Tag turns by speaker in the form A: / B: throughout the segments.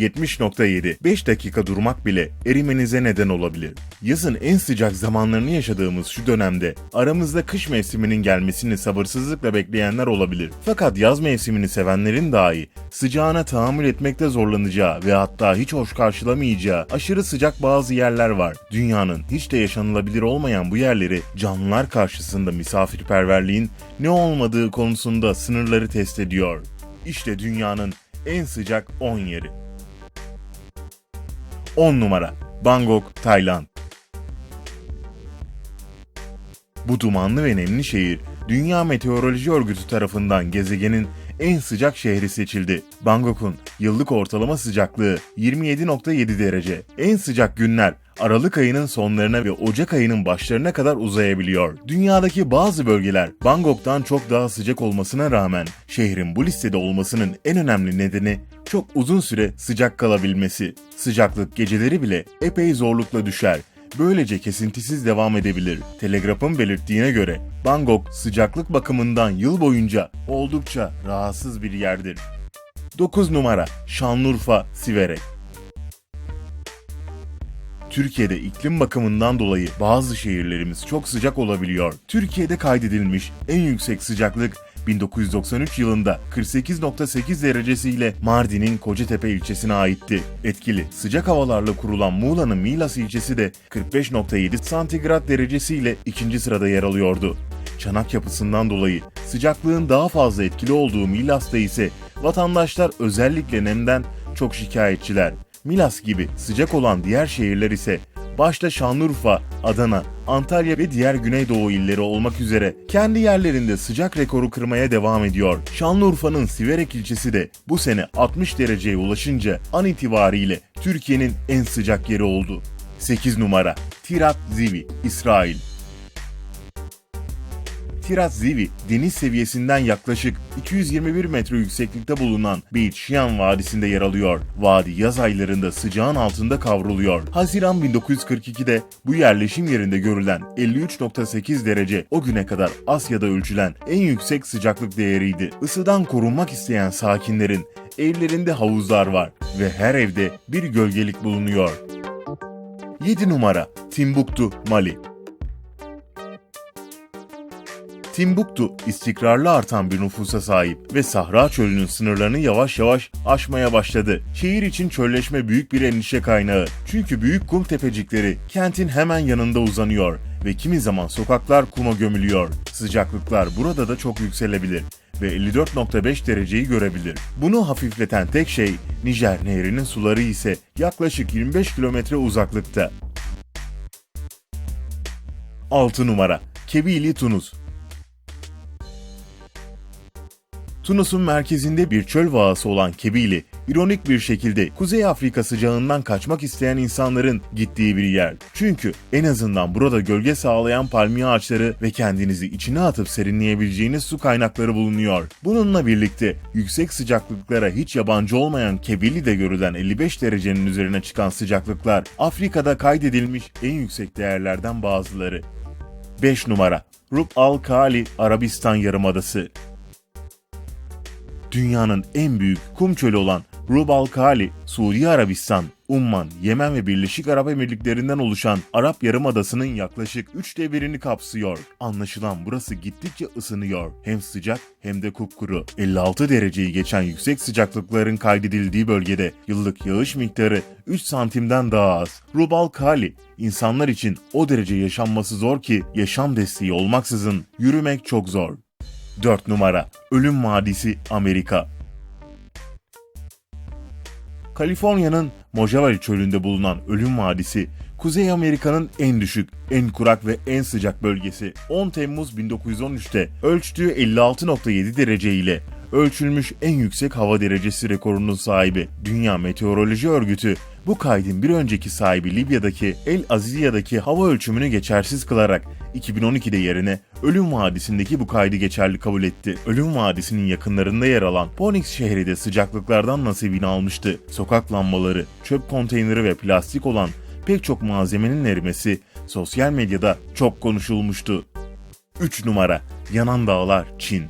A: 70.7. 5 dakika durmak bile erimenize neden olabilir. Yazın en sıcak zamanlarını yaşadığımız şu dönemde aramızda kış mevsiminin gelmesini sabırsızlıkla bekleyenler olabilir. Fakat yaz mevsimini sevenlerin dahi sıcağına tahammül etmekte zorlanacağı ve hatta hiç hoş karşılamayacağı aşırı sıcak bazı yerler var. Dünyanın hiç de yaşanılabilir olmayan bu yerleri canlılar karşısında misafirperverliğin ne olmadığı konusunda sınırları test ediyor. İşte dünyanın en sıcak 10 yeri. 10 numara Bangkok, Tayland Bu dumanlı ve nemli şehir, Dünya Meteoroloji Örgütü tarafından gezegenin en sıcak şehri seçildi. Bangkok'un yıllık ortalama sıcaklığı 27.7 derece. En sıcak günler Aralık ayının sonlarına ve Ocak ayının başlarına kadar uzayabiliyor. Dünyadaki bazı bölgeler Bangkok'tan çok daha sıcak olmasına rağmen şehrin bu listede olmasının en önemli nedeni çok uzun süre sıcak kalabilmesi. Sıcaklık geceleri bile epey zorlukla düşer böylece kesintisiz devam edebilir. Telegraf'ın belirttiğine göre Bangkok sıcaklık bakımından yıl boyunca oldukça rahatsız bir yerdir. 9 numara Şanlıurfa, Siverek Türkiye'de iklim bakımından dolayı bazı şehirlerimiz çok sıcak olabiliyor. Türkiye'de kaydedilmiş en yüksek sıcaklık 1993 yılında 48.8 derecesiyle Mardin'in Kocatepe ilçesine aitti. Etkili sıcak havalarla kurulan Muğla'nın Milas ilçesi de 45.7 santigrat derecesiyle ikinci sırada yer alıyordu. Çanak yapısından dolayı sıcaklığın daha fazla etkili olduğu Milas'ta ise vatandaşlar özellikle nemden çok şikayetçiler. Milas gibi sıcak olan diğer şehirler ise başta Şanlıurfa, Adana, Antalya ve diğer Güneydoğu illeri olmak üzere kendi yerlerinde sıcak rekoru kırmaya devam ediyor. Şanlıurfa'nın Siverek ilçesi de bu sene 60 dereceye ulaşınca an itibariyle Türkiye'nin en sıcak yeri oldu. 8 numara Tirat Zivi, İsrail Tirat Zivi, deniz seviyesinden yaklaşık 221 metre yükseklikte bulunan Beit Shean Vadisi'nde yer alıyor. Vadi yaz aylarında sıcağın altında kavruluyor. Haziran 1942'de bu yerleşim yerinde görülen 53.8 derece o güne kadar Asya'da ölçülen en yüksek sıcaklık değeriydi. Isıdan korunmak isteyen sakinlerin evlerinde havuzlar var ve her evde bir gölgelik bulunuyor. 7 numara Timbuktu, Mali Timbuktu istikrarlı artan bir nüfusa sahip ve Sahra Çölü'nün sınırlarını yavaş yavaş aşmaya başladı. Şehir için çölleşme büyük bir endişe kaynağı. Çünkü büyük kum tepecikleri kentin hemen yanında uzanıyor ve kimi zaman sokaklar kuma gömülüyor. Sıcaklıklar burada da çok yükselebilir ve 54.5 dereceyi görebilir. Bunu hafifleten tek şey Nijer Nehri'nin suları ise yaklaşık 25 kilometre uzaklıkta. 6 numara Kebili Tunus Tunus'un merkezinde bir çöl vahası olan Kebili, ironik bir şekilde Kuzey Afrika sıcağından kaçmak isteyen insanların gittiği bir yer. Çünkü en azından burada gölge sağlayan palmiye ağaçları ve kendinizi içine atıp serinleyebileceğiniz su kaynakları bulunuyor. Bununla birlikte yüksek sıcaklıklara hiç yabancı olmayan Kebili'de görülen 55 derecenin üzerine çıkan sıcaklıklar Afrika'da kaydedilmiş en yüksek değerlerden bazıları. 5 numara Rub al Khali Arabistan Yarımadası dünyanın en büyük kum çölü olan Rub Khali, Suudi Arabistan, Umman, Yemen ve Birleşik Arap Emirlikleri'nden oluşan Arap Yarımadası'nın yaklaşık üçte birini kapsıyor. Anlaşılan burası gittikçe ısınıyor. Hem sıcak hem de kupkuru. 56 dereceyi geçen yüksek sıcaklıkların kaydedildiği bölgede yıllık yağış miktarı 3 santimden daha az. Rubal Khali, insanlar için o derece yaşanması zor ki yaşam desteği olmaksızın yürümek çok zor. 4 numara Ölüm Vadisi Amerika Kaliforniya'nın Mojave çölünde bulunan Ölüm Vadisi, Kuzey Amerika'nın en düşük, en kurak ve en sıcak bölgesi. 10 Temmuz 1913'te ölçtüğü 56.7 derece ile ölçülmüş en yüksek hava derecesi rekorunun sahibi. Dünya Meteoroloji Örgütü bu kaydın bir önceki sahibi Libya'daki El Aziziya'daki hava ölçümünü geçersiz kılarak 2012'de yerine Ölüm Vadisi'ndeki bu kaydı geçerli kabul etti. Ölüm Vadisi'nin yakınlarında yer alan Phoenix şehri de sıcaklıklardan nasibini almıştı. Sokak lambaları, çöp konteyneri ve plastik olan pek çok malzemenin erimesi sosyal medyada çok konuşulmuştu. 3 numara Yanan Dağlar Çin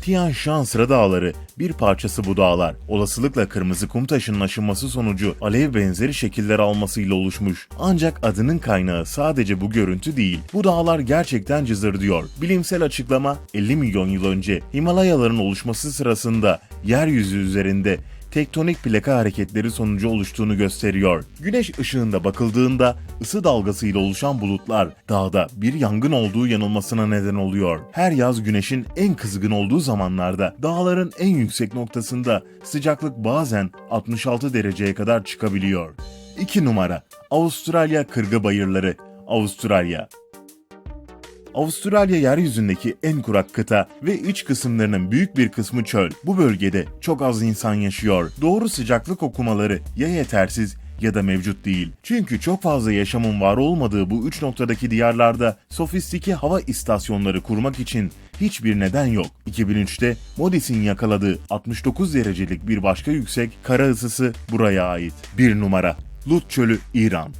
A: Tian Shan Sıra Dağları bir parçası bu dağlar. Olasılıkla kırmızı kum taşının aşınması sonucu alev benzeri şekiller almasıyla oluşmuş. Ancak adının kaynağı sadece bu görüntü değil. Bu dağlar gerçekten cızırdıyor. Bilimsel açıklama 50 milyon yıl önce Himalayaların oluşması sırasında yeryüzü üzerinde tektonik plaka hareketleri sonucu oluştuğunu gösteriyor. Güneş ışığında bakıldığında ısı dalgasıyla oluşan bulutlar dağda bir yangın olduğu yanılmasına neden oluyor. Her yaz güneşin en kızgın olduğu zamanlarda dağların en yüksek noktasında sıcaklık bazen 66 dereceye kadar çıkabiliyor. 2 numara Avustralya kırgı bayırları Avustralya Avustralya yeryüzündeki en kurak kıta ve iç kısımlarının büyük bir kısmı çöl. Bu bölgede çok az insan yaşıyor. Doğru sıcaklık okumaları ya yetersiz ya da mevcut değil. Çünkü çok fazla yaşamın var olmadığı bu üç noktadaki diyarlarda sofistike hava istasyonları kurmak için hiçbir neden yok. 2003'te Modis'in yakaladığı 69 derecelik bir başka yüksek kara ısısı buraya ait. 1 numara Lut Çölü İran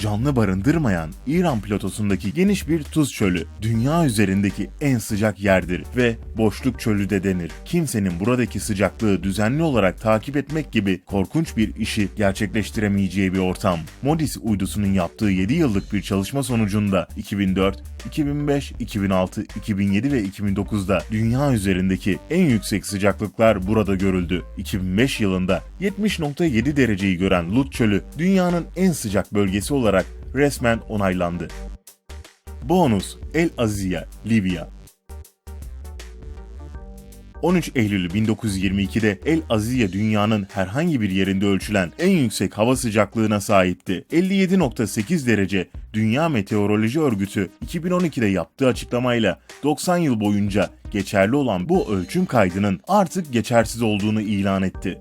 A: canlı barındırmayan İran platosundaki geniş bir tuz çölü dünya üzerindeki en sıcak yerdir ve boşluk çölü de denir. Kimsenin buradaki sıcaklığı düzenli olarak takip etmek gibi korkunç bir işi gerçekleştiremeyeceği bir ortam. Modis uydusunun yaptığı 7 yıllık bir çalışma sonucunda 2004, 2005, 2006, 2007 ve 2009'da dünya üzerindeki en yüksek sıcaklıklar burada görüldü. 2005 yılında 70.7 dereceyi gören Lut Çölü dünyanın en sıcak bölgesi olarak resmen onaylandı. Bonus El Aziye, Libya 13 Eylül 1922'de El Aziye dünyanın herhangi bir yerinde ölçülen en yüksek hava sıcaklığına sahipti. 57.8 derece Dünya Meteoroloji Örgütü 2012'de yaptığı açıklamayla 90 yıl boyunca geçerli olan bu ölçüm kaydının artık geçersiz olduğunu ilan etti.